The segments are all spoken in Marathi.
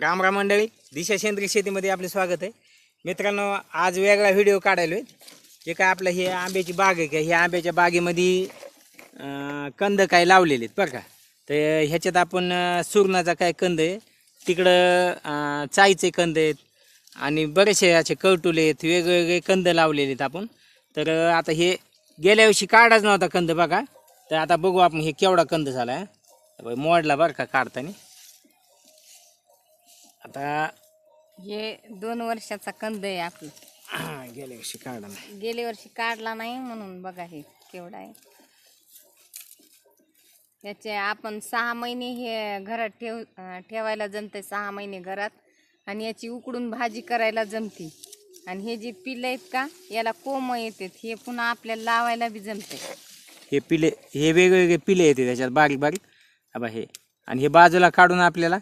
राम राम मंडळी दिशा सेंद्रिय शेतीमध्ये आपले स्वागत आहे. मित्रांनो आज वेगळा व्हिडिओ काढायलो आहे जे काय आपलं हे आंब्याची बाग आहे का ह्या आंब्याच्या बागेमध्ये कंद काय लावलेले आहेत बरं का? तर ह्याच्यात आपण सुरणाचा काय कंद आहे तिकडं चायचे चाईचे कंद आहेत आणि बरेचसे असे कवटुले आहेत वेगवेगळे कंद लावलेले आहेत आपण. तर आता हे गेल्या वर्षी काढाच नव्हता कंद बघा. तर आता बघू आपण हे केवढा कंद झाला आहे मोडला बरं का काढताना. आता हे दोन वर्षाचा कंद आहे आपलं. गेल्या वर्षी काढला नाही. गेल्या वर्षी काढला नाही म्हणून बघा हे केवढा आहे. याचे आपण सहा महिने हे घरात ठेव अं, ठेवायला जमते सहा महिने घरात. आणि याची उकडून भाजी करायला जमते. आणि हे जे पिलं आहेत का याला कोम येतात. हे पुन्हा आपल्याला लावायला बी जमते हे पिले हे वेगवेगळे पिले येते त्याच्यात बारीक बारीक. आबा हे. आणि हे बाजूला काढून आपल्याला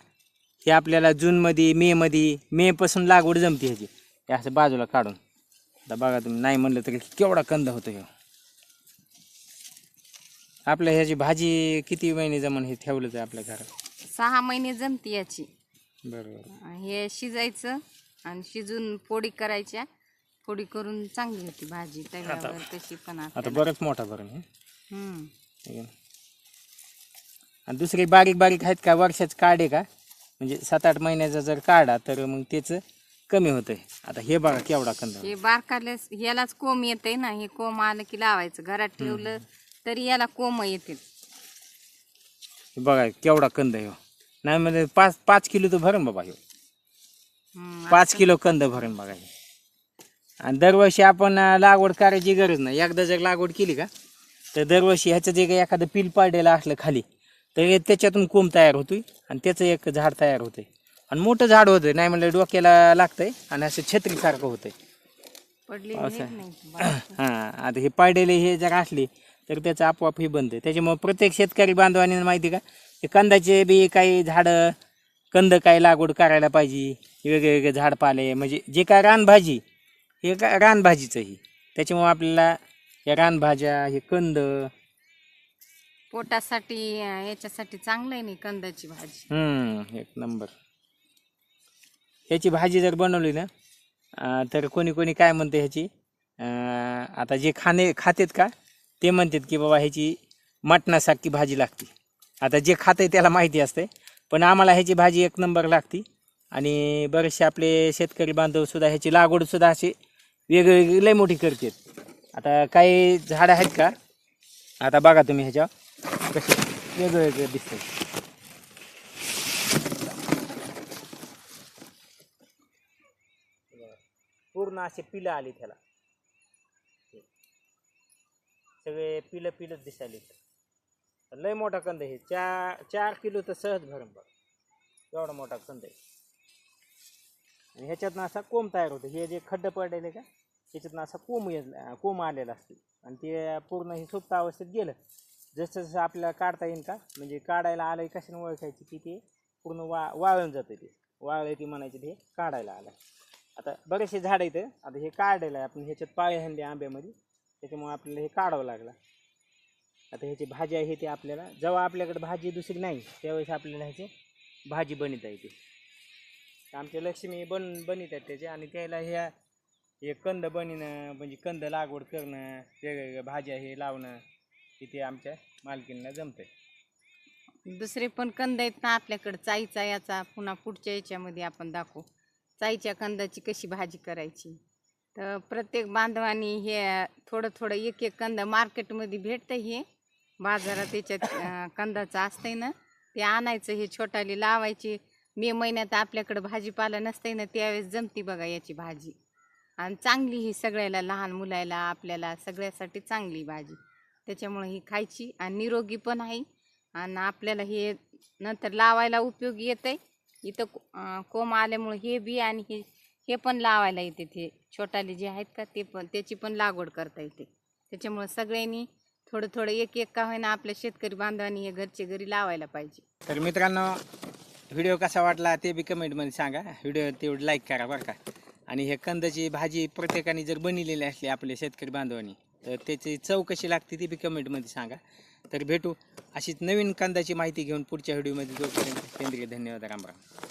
हे आपल्याला जूनमध्ये मेमध्ये मेपासून लागवड जमते ह्याची. हे असं बाजूला काढून. आता बघा तुम्ही नाही म्हणलं तरी केवढा कंद होतो हे आपल्या ह्याची भाजी किती महिने जमन हे ठेवलं तर आपल्या घरात? सहा महिने जमते याची. बरोबर. हे शिजायचं आणि शिजून पोळी करायच्या. पोळी करून चांगली होती भाजी तव्यावर तशी पण आता. आपल्याला. बरंच मोठा बरं हे हम्म. ठीक आहे. आणि दुसरे बारीक बारीक आहेत का? वर्षाचं काढे का? म्हणजे सात आठ महिन्याचा जर काढा तर मग त्याचं कमी होतंय. आता हे बघा केवढा कंद हे बारकाले यालाच कोंब येते ना. हे कोंब आलं की लावायचं. घरात ठेवलं तरी याला कोंब येते बघा केवढा कंद आहे हो. नाही म्हणजे पाच पाच किलो तर भरण बाबा हे. पाच किलो कंद भरण बघा हे. आणि दरवर्षी आपण अं, लागवड करायची गरज नाही. एकदा जर लागवड केली का तर दरवर्षी ह्याचं जे काही एखादं पिल पाडलेलं असलं खाली तर त्याच्यातून कोंब तयार होतोय आणि त्याचं एक झाड तयार होतंय. आणि मोठं झाड होतंय नाही म्हणलं डोक्याला लागतंय आणि असं छत्रीसारखं होतंय. पडली असं. हां आता हे पाडलेले हे जर असले तर त्याचं आपोआप हे बनतं त्याच्यामुळे प्रत्येक शेतकरी बांधवांनी माहिती का हे कंदाचे बी काही झाडं कंद काय लागवड करायला पाहिजे वेगळे वेगळे झाडपाले म्हणजे जे काय रानभाजी हे का रानभाजीचं ही त्याच्यामुळे आपल्याला या रानभाज्या हे कंद पोटासाठी याच्यासाठी चांगलं आहे नाही कंदाची भाजी. हम्म, एक नंबर. ह्याची भाजी जर बनवली ना अं, तर कोणी कोणी काय म्हणते ह्याची? अं, आता जे खाणे खातेत का ते म्हणतात की बाबा ह्याची मटणासारखी भाजी लागते. आता जे खाते त्याला माहिती असते पण आम्हाला ह्याची भाजी एक नंबर लागते. आणि बरेचसे आपले शेतकरी बांधवसुद्धा ह्याची लागवडसुद्धा अशी वेगवेगळी लय मोठी करतात. आता काही झाडं आहेत का? आता बघा तुम्ही ह्याच्यावर. कसे वेगवेगळे दिसतात पूर्ण असे पिलं आली त्याला सगळे पिलं पिलंच दिसायली लय मोठा कंद आहे. चार चार किलो तर सहज भरून बघ. एवढा मोठा कंद आहे. आणि ह्याच्यातनं असा कोंब तयार होतो. हे जे खड्डे पडलेले का त्याच्यातनं असा कोंब येत कोंब आलेला असतो. आणि ते पूर्ण हे सुप्त अवस्थेत गेलं. जसं जसं आपल्याला काढता येईल का? म्हणजे काढायला आलं आहे कशाने ओळखायची की ते पूर्ण वा वाळून जातं ते. वाळलं ती म्हणायची ते काढायला आलं आता बरेचसे झाडं आहेत आता हे काढलेलं आहे आपण ह्याच्यात पाळे हंडे आंब्यामध्ये. त्याच्यामुळे आपल्याला हे काढावं लागलं. आता ह्याची भाजी आहे ते आपल्याला जेव्हा आपल्याकडे भाजी दुसरी नाही त्यावेळेस आपल्याला ह्याची भाजी बनवता येते तर आमच्या लक्ष्मी बन बनित आहेत त्याचे आणि त्याला ह्या हे कंद बनिणं म्हणजे कंद लागवड करणं वेगवेगळ्या भाज्या हे लावणं इथे आमच्या मालकीनला जमतंय. दुसरे पण कंद आहेत ना आपल्याकडे. चाईचा याचा पुन्हा पुढच्या याच्यामध्ये आपण दाखवू. चाईच्या कंदाची कशी भाजी करायची? तर प्रत्येक बांधवानी हे थोडं थोडं एक एक कंद मार्केटमध्ये भेटतं हे. बाजारात त्याच्यात कंदाचं असतंय ना. ते आणायचं हे छोटाली लावायची. मे महिन्यात आपल्याकडं भाजीपाला नसतंय ना त्यावेळेस जमती बघा याची भाजी. आणि चांगली ही सगळ्याला लहान मुलायला आपल्याला सगळ्यासाठी चांगली भाजी. त्याच्यामुळे ही खायची आणि निरोगी पण आहे. आणि आपल्याला हे नंतर लावायला उपयोगी येतं आहे इथं कोंब आल्यामुळे हे बी आणि हे हे पण लावायला येते ते. छोटाले जे आहेत का ते पण त्याची पण लागवड करता येते. त्याच्यामुळे सगळ्यांनी थोडं थोडं एक एक का होईना आपल्या शेतकरी बांधवांनी हे घरचे घरी लावायला पाहिजे. तर मित्रांनो व्हिडिओ कसा वाटला ते बी कमेंटमध्ये सांगा. व्हिडिओ तेवढं लाईक करा बरं का. आणि हे कंदाची भाजी प्रत्येकाने जर बनलेली असली आपल्या शेतकरी बांधवांनी तर त्याची चव कशी लागते ती बी कमेंटमध्ये सांगा. तर भेटू अशीच नवीन कांद्याची माहिती घेऊन पुढच्या व्हिडिओमध्ये जोपर्यंत केंद्रीय धन्यवाद रामराम